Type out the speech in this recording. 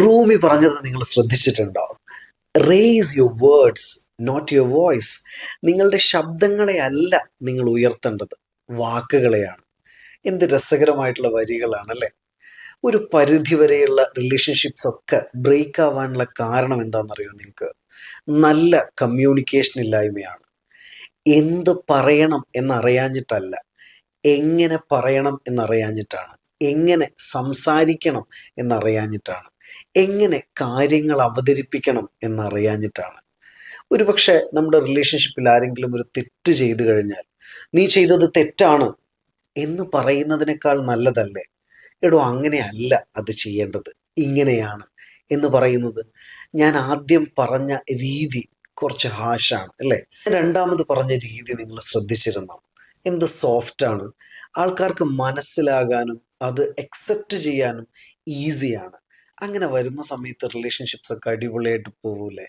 റൂമി പറഞ്ഞത് നിങ്ങൾ ശ്രദ്ധിച്ചിട്ടുണ്ടോ? Raise your words not your voice നിങ്ങളുടെ ശബ്ദങ്ങളെ അല്ല നിങ്ങൾ ഉയർത്തേണ്ടത്. വാക്കുകളെയാണ്. എന്ത് രസകരമായിട്ടുള്ള വരികളാണ് അല്ലേ? ഒരു പരിധി വരെയുള്ള റിലേഷൻഷിപ്സ് ഒക്കെ ബ്രേക്ക് ആവാനുള്ള കാരണം എന്താണെന്നറിയോ നിങ്ങൾക്ക്? നല്ല കമ്മ്യൂണിക്കേഷൻ ഇല്ലായ്മയാണ്. എന്ത് പറയണം എന്നറിയാഞ്ഞിട്ടല്ല എങ്ങനെ പറയണം എന്നറിയാഞ്ഞിട്ടാണ്. എങ്ങനെ സംസാരിക്കണം എന്നറിയാഞ്ഞിട്ടാണ്. എങ്ങനെ കാര്യങ്ങൾ അവതരിപ്പിക്കണം എന്നറിയാഞ്ഞിട്ടാണ്. ഒരുപക്ഷെ നമ്മുടെ റിലേഷൻഷിപ്പിൽ ആരെങ്കിലും ഒരു തെറ്റ് ചെയ്തു കഴിഞ്ഞാൽ നീ ചെയ്തത് തെറ്റാണ് എന്ന് പറയുന്നതിനേക്കാൾ നല്ലതല്ലേ? എടോ അങ്ങനെയല്ല അത് ചെയ്യേണ്ടത്. ഇങ്ങനെയാണ് എന്ന് പറയുന്നത്. ഞാൻ ആദ്യം പറഞ്ഞ രീതി കുറച്ച് ഹാഷാണ് അല്ലേ? രണ്ടാമത് പറഞ്ഞ രീതി നിങ്ങൾ ശ്രദ്ധിച്ചിരുന്നോ? എന്ത് സോഫ്റ്റാണ് ആൾക്കാർക്ക് മനസ്സിലാകാനും അത് അക്സെപ്റ്റ് ചെയ്യാനും ഈസിയാണ് അങ്ങനെ വരുന്ന സമയത്ത് റിലേഷൻഷിപ്സ് ഒക്കെ അടിപൊളിയായിട്ട് പോകൂലേ